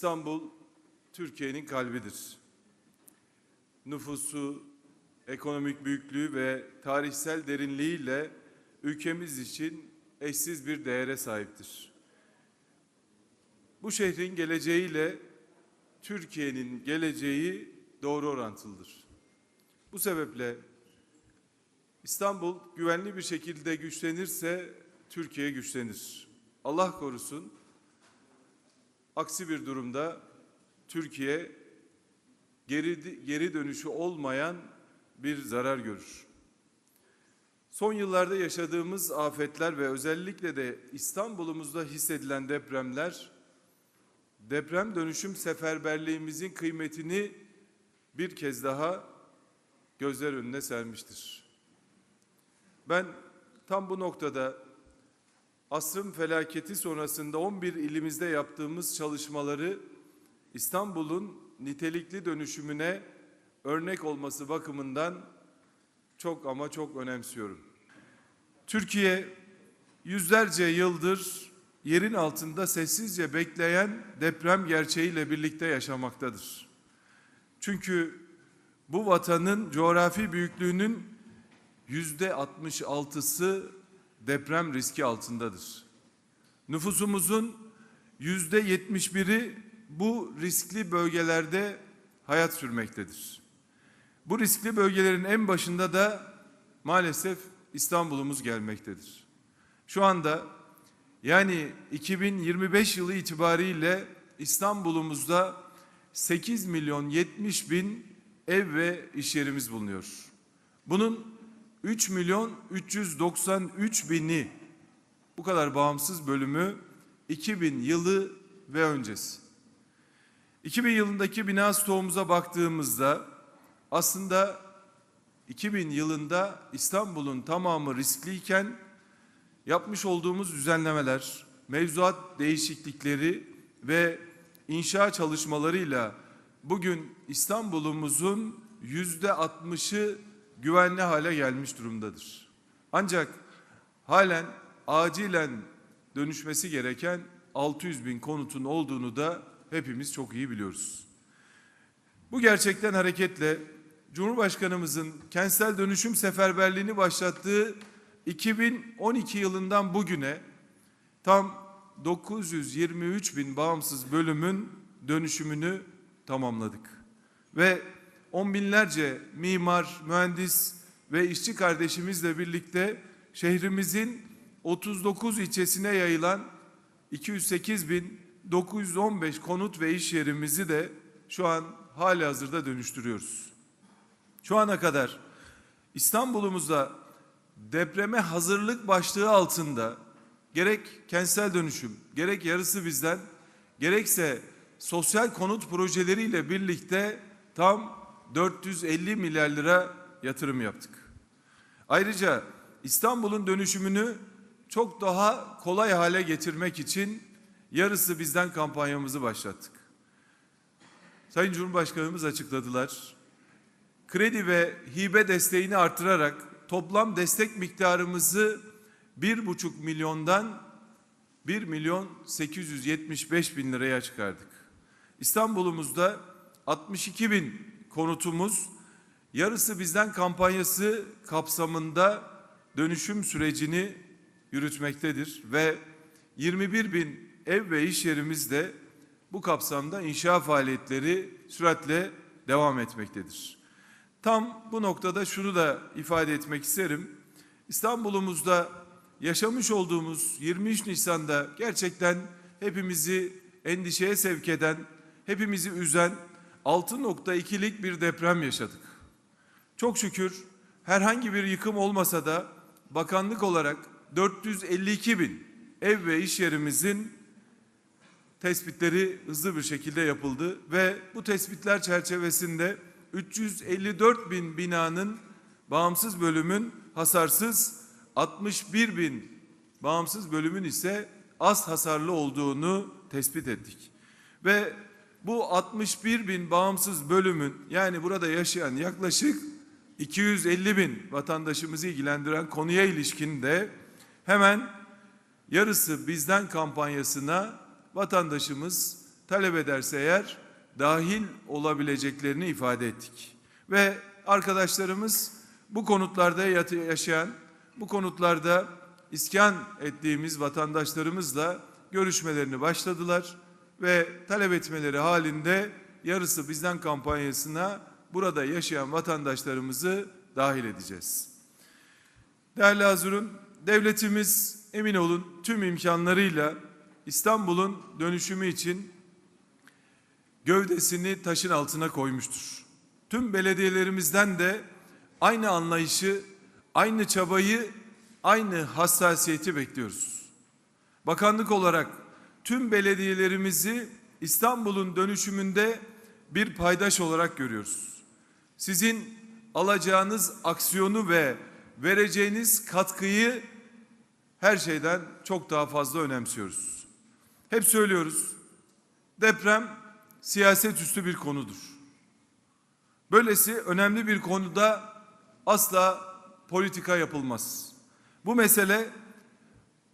İstanbul Türkiye'nin kalbidir. Nüfusu, ekonomik büyüklüğü ve tarihsel derinliğiyle ülkemiz için eşsiz bir değere sahiptir. Bu şehrin geleceğiyle Türkiye'nin geleceği doğru orantılıdır. Bu sebeple İstanbul güvenli bir şekilde güçlenirse Türkiye güçlenir. Allah korusun aksi bir durumda Türkiye geri, geri dönüşü olmayan bir zarar görür. Son yıllarda yaşadığımız afetler ve özellikle de İstanbul'umuzda hissedilen depremler deprem dönüşüm seferberliğimizin kıymetini bir kez daha gözler önüne sermiştir. Ben tam bu noktada asrın felaketi sonrasında 11 ilimizde yaptığımız çalışmaları İstanbul'un nitelikli dönüşümüne örnek olması bakımından çok ama çok önemsiyorum. Türkiye yüzlerce yıldır yerin altında sessizce bekleyen deprem gerçeğiyle birlikte yaşamaktadır. Çünkü bu vatanın coğrafi büyüklüğünün yüzde 66'sı deprem riski altındadır. Nüfusumuzun yüzde 71'i bu riskli bölgelerde hayat sürmektedir. Bu riskli bölgelerin en başında da maalesef İstanbul'umuz gelmektedir. Şu anda yani 2025 yılı itibariyle İstanbul'umuzda 8 milyon 70 bin ev ve iş yerimiz bulunuyor. Bunun 3 milyon 393 bini bu kadar bağımsız bölümü 2000 yılı ve öncesi. 2000 yılındaki bina stoğumuza baktığımızda aslında 2000 yılında İstanbul'un tamamı riskliyken yapmış olduğumuz düzenlemeler, mevzuat değişiklikleri ve inşa çalışmalarıyla bugün İstanbul'umuzun yüzde 60'ı güvenli hale gelmiş durumdadır. Ancak halen acilen dönüşmesi gereken 600 bin konutun olduğunu da hepimiz çok iyi biliyoruz. Bu gerçekten hareketle Cumhurbaşkanımızın kentsel dönüşüm seferberliğini başlattığı 2012 yılından bugüne tam 923 bin bağımsız bölümün dönüşümünü tamamladık. Ve on binlerce mimar, mühendis ve işçi kardeşimizle birlikte şehrimizin 39 ilçesine yayılan 208 bin 915 konut ve iş yerimizi de şu an hali hazırda dönüştürüyoruz. Şu ana kadar İstanbul'umuzda depreme hazırlık başlığı altında gerek kentsel dönüşüm, gerek yarısı bizden, gerekse sosyal konut projeleriyle birlikte tam 450 milyar lira yatırım yaptık. Ayrıca İstanbul'un dönüşümünü çok daha kolay hale getirmek için yarısı bizden kampanyamızı başlattık. Sayın Cumhurbaşkanımız açıkladılar. Kredi ve hibe desteğini artırarak toplam destek miktarımızı bir buçuk milyondan 1 milyon 875 bin liraya çıkardık. İstanbul'umuzda 62 bin konutumuz yarısı bizden kampanyası kapsamında dönüşüm sürecini yürütmektedir ve 21 bin ev ve iş yerimiz de bu kapsamda inşa faaliyetleri süratle devam etmektedir. Tam bu noktada şunu da ifade etmek isterim. İstanbul'umuzda yaşamış olduğumuz 23 Nisan'da gerçekten hepimizi endişeye sevk eden, hepimizi üzen 6.2'lik bir deprem yaşadık. Çok şükür herhangi bir yıkım olmasa da bakanlık olarak 452 bin ev ve iş yerimizin tespitleri hızlı bir şekilde yapıldı ve bu tespitler çerçevesinde 354 bin binanın bağımsız bölümün hasarsız 61 bin bağımsız bölümün ise az hasarlı olduğunu tespit ettik. Ve bu 61 bin bağımsız bölümün yani burada yaşayan yaklaşık 250 bin vatandaşımızı ilgilendiren konuya ilişkin de hemen yarısı bizden kampanyasına vatandaşımız talep ederse eğer dahil olabileceklerini ifade ettik. Ve arkadaşlarımız bu konutlarda yaşayan, bu konutlarda iskan ettiğimiz vatandaşlarımızla görüşmelerini başladılar ve talep etmeleri halinde yarısı bizden kampanyasına burada yaşayan vatandaşlarımızı dahil edeceğiz. Değerli Hazırun, devletimiz emin olun tüm imkanlarıyla İstanbul'un dönüşümü için gövdesini taşın altına koymuştur. Tüm belediyelerimizden de aynı anlayışı, aynı çabayı, aynı hassasiyeti bekliyoruz. Bakanlık olarak tüm belediyelerimizi İstanbul'un dönüşümünde bir paydaş olarak görüyoruz. Sizin alacağınız aksiyonu ve vereceğiniz katkıyı her şeyden çok daha fazla önemsiyoruz. Hep söylüyoruz. Deprem siyaset üstü bir konudur. Böylesi önemli bir konuda asla politika yapılmaz. Bu mesele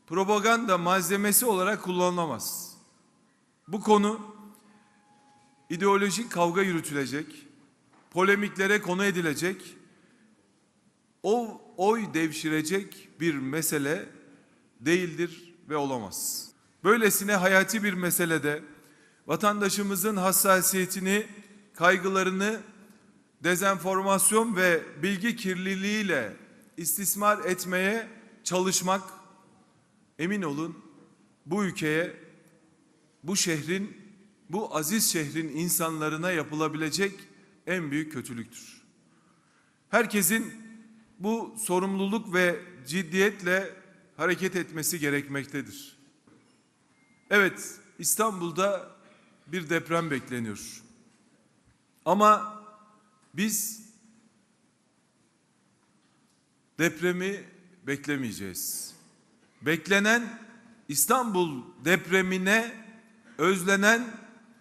propaganda malzemesi olarak kullanılamaz. Bu konu ideolojik kavga yürütülecek, polemiklere konu edilecek, o oy devşirecek bir mesele değildir ve olamaz. Böylesine hayati bir meselede vatandaşımızın hassasiyetini, kaygılarını dezenformasyon ve bilgi kirliliğiyle istismar etmeye çalışmak emin olun bu ülkeye, bu şehrin, bu aziz şehrin insanlarına yapılabilecek en büyük kötülüktür. Herkesin bu sorumluluk ve ciddiyetle hareket etmesi gerekmektedir. Evet, İstanbul'da bir deprem bekleniyor. Ama biz depremi beklemeyeceğiz. Beklenen İstanbul depremine özlenen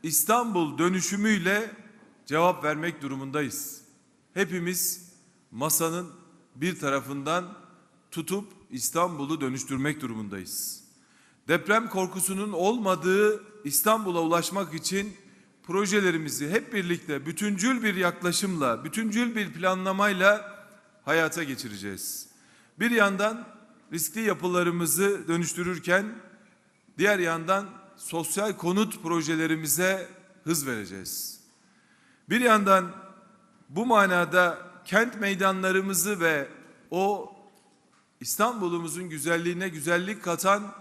İstanbul dönüşümüyle cevap vermek durumundayız. Hepimiz masanın bir tarafından tutup İstanbul'u dönüştürmek durumundayız. Deprem korkusunun olmadığı İstanbul'a ulaşmak için projelerimizi hep birlikte bütüncül bir yaklaşımla, bütüncül bir planlamayla hayata geçireceğiz. Bir yandan riskli yapılarımızı dönüştürürken diğer yandan sosyal konut projelerimize hız vereceğiz. Bir yandan bu manada kent meydanlarımızı ve o İstanbul'umuzun güzelliğine güzellik katan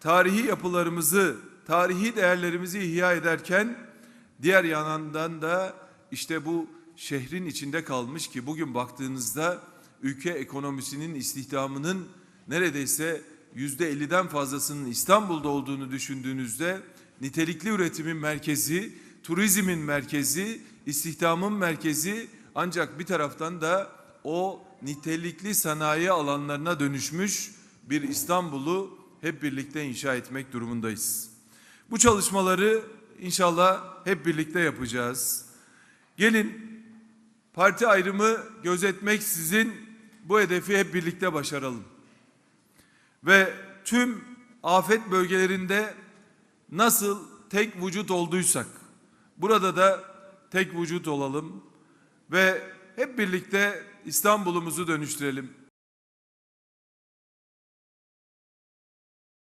tarihi yapılarımızı, tarihi değerlerimizi ihya ederken diğer yandan da işte bu şehrin içinde kalmış ki bugün baktığınızda ülke ekonomisinin istihdamının neredeyse yüzde elliden fazlasının İstanbul'da olduğunu düşündüğünüzde nitelikli üretimin merkezi, turizmin merkezi, istihdamın merkezi ancak bir taraftan da o nitelikli sanayi alanlarına dönüşmüş bir İstanbul'u hep birlikte inşa etmek durumundayız. Bu çalışmaları inşallah hep birlikte yapacağız. Gelin parti ayrımı gözetmeksizin bu hedefi hep birlikte başaralım. Ve tüm afet bölgelerinde nasıl tek vücut olduysak burada da tek vücut olalım ve hep birlikte İstanbul'umuzu dönüştürelim.